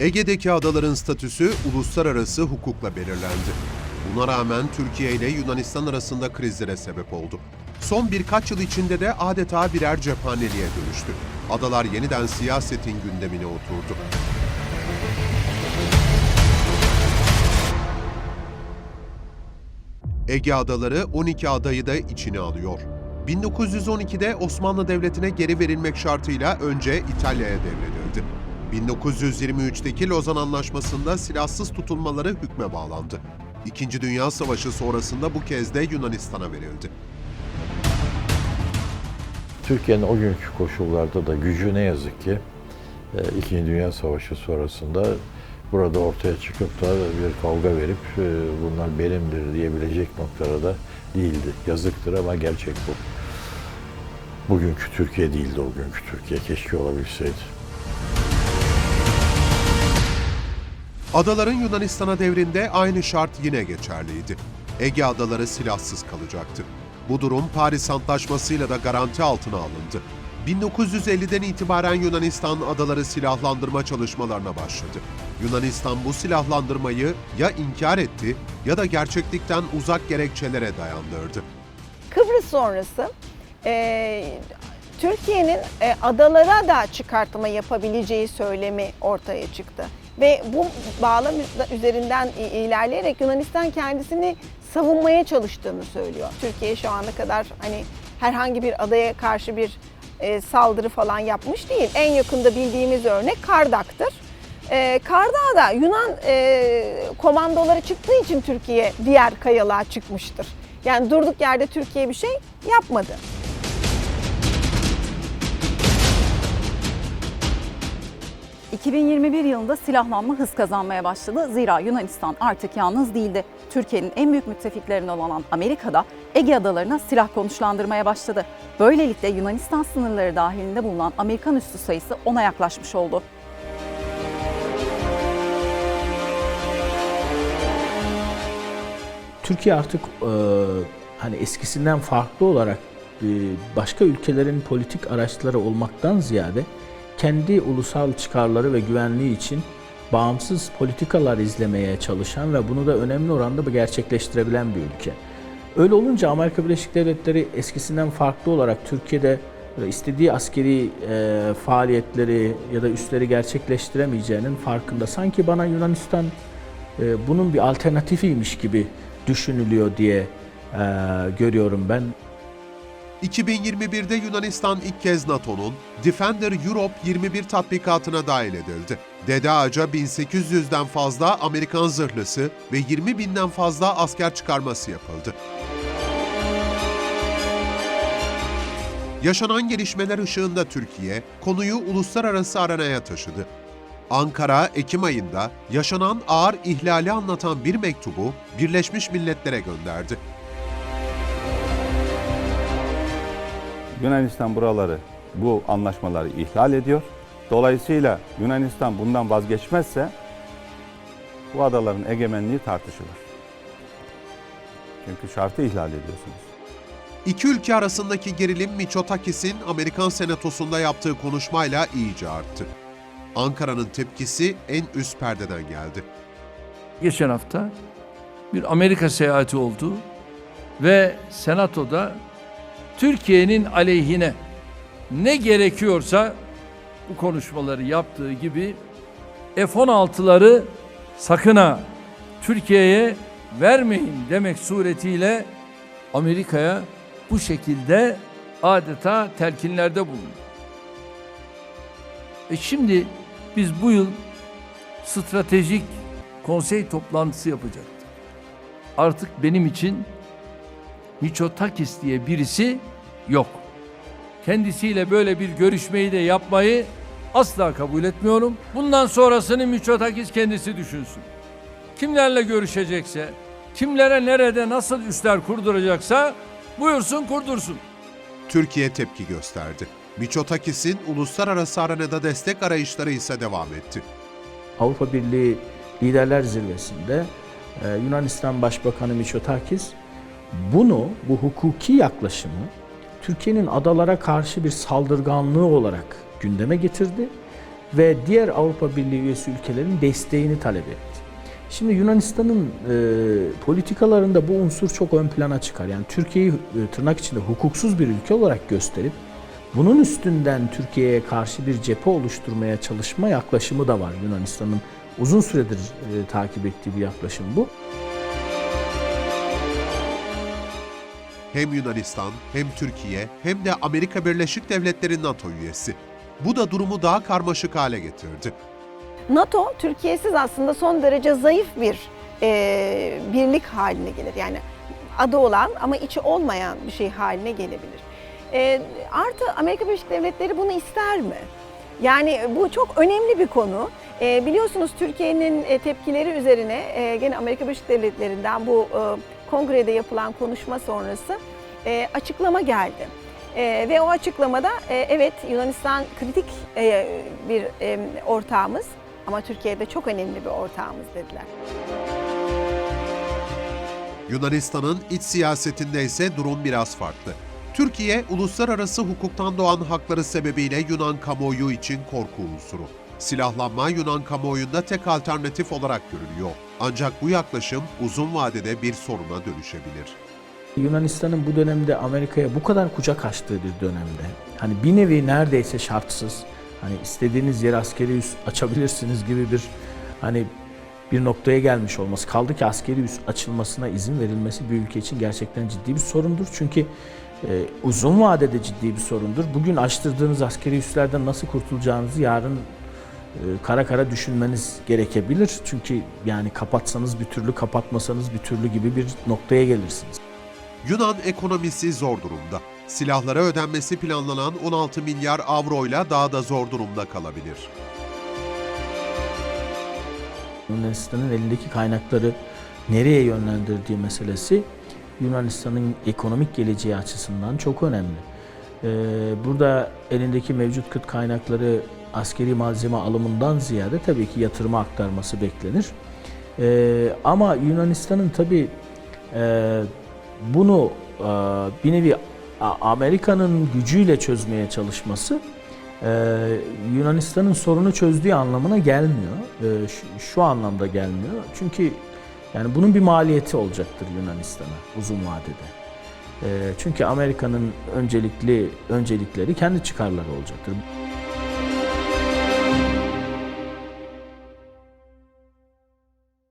Ege'deki adaların statüsü uluslararası hukukla belirlendi. Buna rağmen Türkiye ile Yunanistan arasında krizlere sebep oldu. Son birkaç yıl içinde de adeta birer cephaneliğe dönüştü. Adalar yeniden siyasetin gündemine oturdu. Ege Adaları 12 adayı da içine alıyor. 1912'de Osmanlı Devleti'ne geri verilmek şartıyla önce İtalya'ya devredildi. 1923'teki Lozan Anlaşması'nda silahsız tutulmaları hükme bağlandı. İkinci Dünya Savaşı sonrasında bu kez de Yunanistan'a verildi. Türkiye'nin o günkü koşullarda da gücü ne yazık ki e, İkinci Dünya Savaşı sonrasında burada ortaya çıkıp da bir kavga verip e, bunlar benimdir diyebilecek noktada da değildi. Yazıktır ama gerçek bu. Bugünkü Türkiye değildi o günkü Türkiye. Keşke olabilseydi. Adaların Yunanistan'a devrinde aynı şart yine geçerliydi. Ege adaları silahsız kalacaktı. Bu durum Paris Antlaşması'yla da garanti altına alındı. 1950'den itibaren Yunanistan adaları silahlandırma çalışmalarına başladı. Yunanistan bu silahlandırmayı ya inkar etti ya da gerçeklikten uzak gerekçelere dayandırdı. Kıbrıs sonrası e, Türkiye'nin e, adalara da çıkartma yapabileceği söylemi ortaya çıktı. Ve bu bağlam üzerinden ilerleyerek Yunanistan kendisini savunmaya çalıştığını söylüyor. Türkiye şu ana kadar hani herhangi bir adaya karşı bir e, saldırı falan yapmış değil. En yakında bildiğimiz örnek Kardak'tır. E, Kardağ'da Yunan e, komandoları çıktığı için Türkiye diğer kayalığa çıkmıştır. Yani durduk yerde Türkiye bir şey yapmadı. ...2021 yılında silahlanma hız kazanmaya başladı. Zira Yunanistan artık yalnız değildi. Türkiye'nin en büyük müttefiklerinden olan Amerika'da Ege adalarına silah konuşlandırmaya başladı. Böylelikle Yunanistan sınırları dahilinde bulunan Amerikan üssü sayısı ona yaklaşmış oldu. Türkiye artık e, hani eskisinden farklı olarak e, başka ülkelerin politik araçları olmaktan ziyade kendi ulusal çıkarları ve güvenliği için bağımsız politikalar izlemeye çalışan ve bunu da önemli oranda gerçekleştirebilen bir ülke. Öyle olunca Amerika Birleşik Devletleri eskisinden farklı olarak Türkiye'de e, istediği askeri e, faaliyetleri ya da üsleri gerçekleştiremeyeceğinin farkında. Sanki bana Yunanistan e, bunun bir alternatifiymiş gibi düşünülüyor diye e, görüyorum ben. 2021'de Yunanistan ilk kez NATO'nun Defender Europe 21 tatbikatına dahil edildi. Dede Ağaca 1800'den fazla Amerikan zırhlısı ve 20 binden fazla asker çıkarması yapıldı. Yaşanan gelişmeler ışığında Türkiye, konuyu uluslararası arenaya taşıdı. Ankara, Ekim ayında yaşanan ağır ihlali anlatan bir mektubu Birleşmiş Milletler'e gönderdi. Yunanistan buraları, bu anlaşmaları ihlal ediyor. Dolayısıyla Yunanistan bundan vazgeçmezse bu adaların egemenliği tartışılır. Çünkü şartı ihlal ediyorsunuz. İki ülke arasındaki gerilim Mitsotakis'in Amerikan Senatosu'nda yaptığı konuşmayla iyice arttı. Ankara'nın tepkisi en üst perdeden geldi. Geçen hafta bir Amerika seyahati oldu ve Senato'da Türkiye'nin aleyhine ne gerekiyorsa bu konuşmaları yaptığı gibi F-16'ları sakın ha Türkiye'ye vermeyin demek suretiyle Amerika'ya bu şekilde adeta telkinlerde bulundu. E şimdi biz bu yıl stratejik konsey toplantısı yapacaktık. Artık benim için Miçotakis diye birisi yok. Kendisiyle böyle bir görüşmeyi de yapmayı asla kabul etmiyorum. Bundan sonrasını Miçotakis kendisi düşünsün. Kimlerle görüşecekse, kimlere nerede nasıl üsler kurduracaksa buyursun kurdursun. Türkiye tepki gösterdi. Mitsotakis'in uluslararası arenada destek arayışları ise devam etti. Avrupa Birliği Liderler Zirvesi'nde e, Yunanistan Başbakanı Mitsotakis bunu, bu hukuki yaklaşımı Türkiye'nin adalara karşı bir saldırganlığı olarak gündeme getirdi ve diğer Avrupa Birliği üyesi ülkelerin desteğini talep etti. Şimdi Yunanistan'ın e, politikalarında bu unsur çok ön plana çıkar. Yani Türkiye'yi e, tırnak içinde hukuksuz bir ülke olarak gösterip bunun üstünden Türkiye'ye karşı bir cephe oluşturmaya çalışma yaklaşımı da var Yunanistan'ın uzun süredir e, takip ettiği bir yaklaşım bu. Hem Yunanistan, hem Türkiye, hem de Amerika Birleşik Devletleri NATO üyesi. Bu da durumu daha karmaşık hale getirdi. NATO Türkiye'siz aslında son derece zayıf bir e, birlik haline gelir. Yani adı olan ama içi olmayan bir şey haline gelebilir. E, artı Amerika Birleşik Devletleri bunu ister mi? Yani bu çok önemli bir konu. E, biliyorsunuz Türkiye'nin e, tepkileri üzerine e, gene Amerika Birleşik Devletleri'nden bu e, kongrede yapılan konuşma sonrası e, açıklama geldi. E, ve o açıklamada e, evet Yunanistan kritik e, bir e, ortağımız ama Türkiye'de çok önemli bir ortağımız dediler. Yunanistan'ın iç siyasetinde ise durum biraz farklı. Türkiye, uluslararası hukuktan doğan hakları sebebiyle Yunan kamuoyu için korku unsuru. Silahlanma Yunan kamuoyunda tek alternatif olarak görülüyor. Ancak bu yaklaşım uzun vadede bir soruna dönüşebilir. Yunanistan'ın bu dönemde Amerika'ya bu kadar kucak açtığı bir dönemde hani bir nevi neredeyse şartsız hani istediğiniz yere askeri üs açabilirsiniz gibi bir hani bir noktaya gelmiş olması kaldı ki askeri üs açılmasına izin verilmesi bir ülke için gerçekten ciddi bir sorundur. Çünkü e, uzun vadede ciddi bir sorundur. Bugün açtırdığınız askeri üslerden nasıl kurtulacağınızı yarın kara kara düşünmeniz gerekebilir. Çünkü yani kapatsanız bir türlü kapatmasanız bir türlü gibi bir noktaya gelirsiniz. Yunan ekonomisi zor durumda. Silahlara ödenmesi planlanan 16 milyar avroyla daha da zor durumda kalabilir. Yunanistan'ın elindeki kaynakları nereye yönlendirdiği meselesi Yunanistan'ın ekonomik geleceği açısından çok önemli. Ee, burada elindeki mevcut kıt kaynakları askeri malzeme alımından ziyade tabii ki yatırıma aktarması beklenir. Ee, ama Yunanistan'ın tabii e, bunu e, bir nevi Amerika'nın gücüyle çözmeye çalışması e, Yunanistan'ın sorunu çözdüğü anlamına gelmiyor. E, şu, şu anlamda gelmiyor. Çünkü yani bunun bir maliyeti olacaktır Yunanistan'a uzun vadede. E, çünkü Amerika'nın öncelikli öncelikleri kendi çıkarları olacaktır.